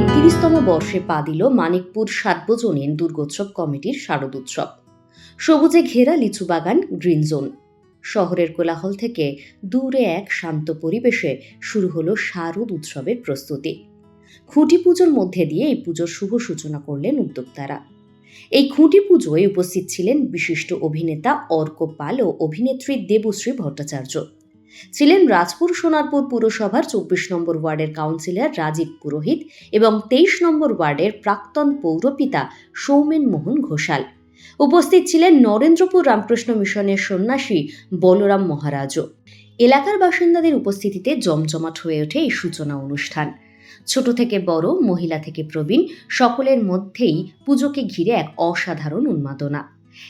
মাসে পা দিল মানিকপুর সার্বজনীন দুর্গোৎসব কমিটির শারদোৎসব। সবুজে ঘেরা লিচু বাগান, গ্রিন জোন। শহরের কোলাহল থেকে দূরে এক শান্ত পরিবেশে শুরু হলো শারদ উৎসবের প্রস্তুতি। খুঁটি পুজোর মধ্যে দিয়ে এই পুজোর শুভ সূচনা করলেন উদ্যোক্তারা। এই খুঁটি পুজোয় উপস্থিত ছিলেন বিশিষ্ট অভিনেতা অর্ক পাল ও অভিনেত্রী দেবশ্রী ভট্টাচার্য। ছিলেন রাজপুর সোনারপুর পুরসভার চব্বিশ নম্বর ওয়ার্ডের কাউন্সিলর রাজীব পুরোহিত এবং তেইশ নম্বর ওয়ার্ডের প্রাক্তন পৌরপিতা সৌমেন মোহন ঘোষাল। উপস্থিত ছিলেন নরেন্দ্রপুর রামকৃষ্ণ মিশনের সন্ন্যাসী বলরাম মহারাজও। এলাকার বাসিন্দাদের উপস্থিতিতে জমজমাট হয়ে ওঠে এই সূচনা অনুষ্ঠান। ছোট থেকে বড়, মহিলা থেকে প্রবীণ, সকলের মধ্যেই পুজোকে ঘিরে এক অসাধারণ উন্মাদনা।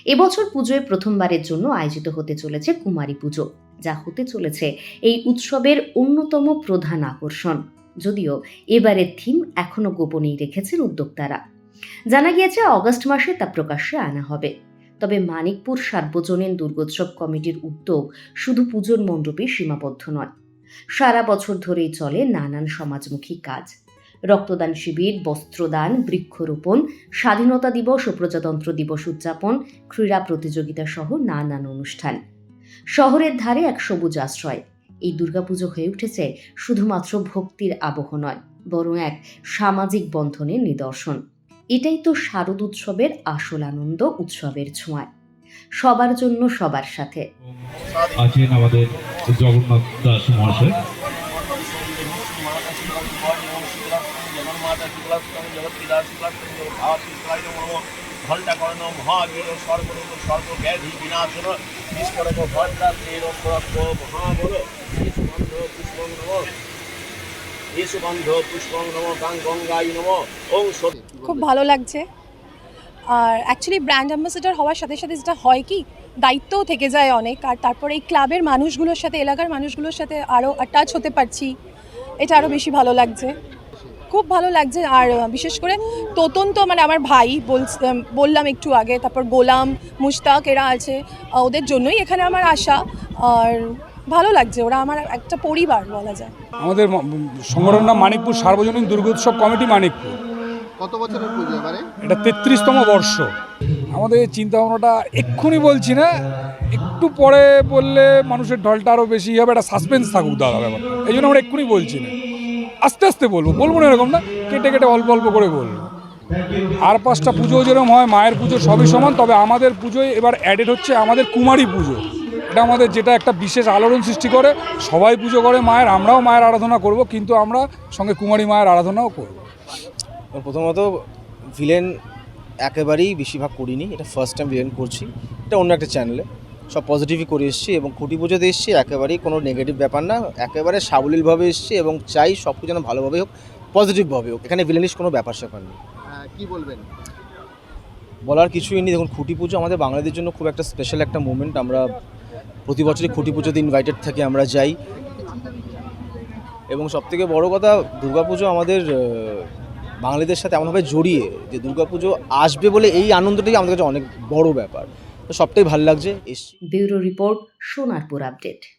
এবছর পুজোয় প্রথমবারের জন্য আয়োজিত হতে চলেছে কুমারী পুজো। যা হতে চলেছে এই উৎসবের অন্যতম প্রধান আকর্ষণ। যদিও এবারের থিম এখনও গোপনেই রেখেছেন উদ্যোক্তারা। জানা গিয়েছে, অগস্ট মাসে তা প্রকাশ্যে আনা হবে। তবে মানিকপুর সার্বজনীন দুর্গোৎসব কমিটির উদ্যোগ শুধু পুজোর মণ্ডপে সীমাবদ্ধ নয়। সারা বছর ধরেই চলে নানান সমাজমুখী কাজ। রক্তদান শিবির, বস্ত্রদান, বৃক্ষরোপণ, স্বাধীনতা দিবস ও প্রজাতন্ত্র দিবস উদযাপন, ক্রীড়া প্রতিযোগিতা সহ নানান অনুষ্ঠান। শহরের ধারে এক সবুজ আশ্রয়। এই দুর্গাপুজো হয়ে উঠেছে শুধুমাত্র ভক্তির আবহ নয়, বরং এক সামাজিক বন্ধনের নিদর্শন। এটাই তো শারদ উৎসবের আসল আনন্দ উৎসবের ছোঁয়ায়। সবার জন্য সবার সাথে। আছেন আমাদের জগন্নাথ দাস মহাশয়। মহাবীর সর্বরূপ সর্বব্যাধি বিনাশন। বিস্ফোরক ভদ্রা তের মহাবল। পুষ্পং নম পুষ্পং নম গাং নম। ওং খুব ভালো লাগছে। আর অ্যাকচুয়ালি ব্র্যান্ড অ্যাম্বাসেডার হওয়ার সাথে সাথে যেটা হয় কি, দায়িত্বও থেকে যায় অনেক। আর তারপরে এই ক্লাবের মানুষগুলোর সাথে, এলাকার মানুষগুলোর সাথে আরও টাচ হতে পারছি। এটা আরও বেশি ভালো লাগছে। খুব ভালো লাগছে। আর বিশেষ করে তোতন তো মানে আমার ভাই বলছ- বললাম একটু আগে তারপর গোলাম মুশতাক এরা আছে ওদের জন্যই এখানে আমার আশা। আর ভালো লাগছে ওরা আমার একটা পরিবার বলা যায়। আমাদের সংগঠনের নাম মানিকপুর সার্বজনীন দুর্গোৎসব কমিটি মানিকপুর। কত বছরের পুজো এবারে? এটা তেত্রিশতম বর্ষ। আমাদের চিন্তা ভাবনাটা এক্ষুনি বলছি না একটু পরে বললে মানুষের ঢলটা আরও বেশি হবে একটা সাসপেন্স থাকুক দাদা ব্যাপার এই জন্য আমরা এক্ষুনি বলছি না। আস্তে আস্তে বলব বলব না এরকম না, কেটে কেটে অল্প অল্প করে বলব। আর পাঁচটা পুজো যেরকম হয়, মায়ের পুজো সবই সমান, তবে আমাদের পুজোয় এবার অ্যাডেড হচ্ছে আমাদের কুমারী পুজো। এটা আমাদের যেটা একটা বিশেষ আলোড়ন সৃষ্টি করে, সবাই পুজো করে মায়ের, আমরাও মায়ের আরাধনা করব, কিন্তু আমরা সঙ্গে কুমারী মায়ের আরাধনাও করব। প্রথমত ভিলেন একেবারেই বেশিরভাগ করিনি, এটা ফার্স্ট টাইম ভিলেন করছি। এটা অন্য একটা চ্যানেলে সব পজিটিভই করে এসেছি এবং খুঁটি পুজোতে এসেছি একেবারেই কোনো নেগেটিভ ব্যাপার না। একেবারে সাবলীলভাবে এসেছি এবং চাই সব কিছু যেন ভালোভাবে হোক পজিটিভভাবে হোক। এখানে ভিলেনিস কোনো ব্যাপার স্যাপার নেই। হ্যাঁ, কি বলবেন? বলার কিছুই নেই। দেখুন খুঁটি পুজো আমাদের বাঙালিদের জন্য খুব একটা স্পেশাল একটা মুমেন্ট আমরা প্রতি বছরই খুঁটি পুজোতে ইনভাইটেড থাকি আমরা যাই। এবং সবথেকে বড় কথা দুর্গাপুজো আমাদের বাঙালিদের সাথে এমনভাবে জড়িয়ে যে দুর্গাপুজো আসবে বলে এই আনন্দটাই আমাদের কাছে অনেক বড় ব্যাপার। সবটাই ভালো লাগছে। Bureau report Sonarpur update.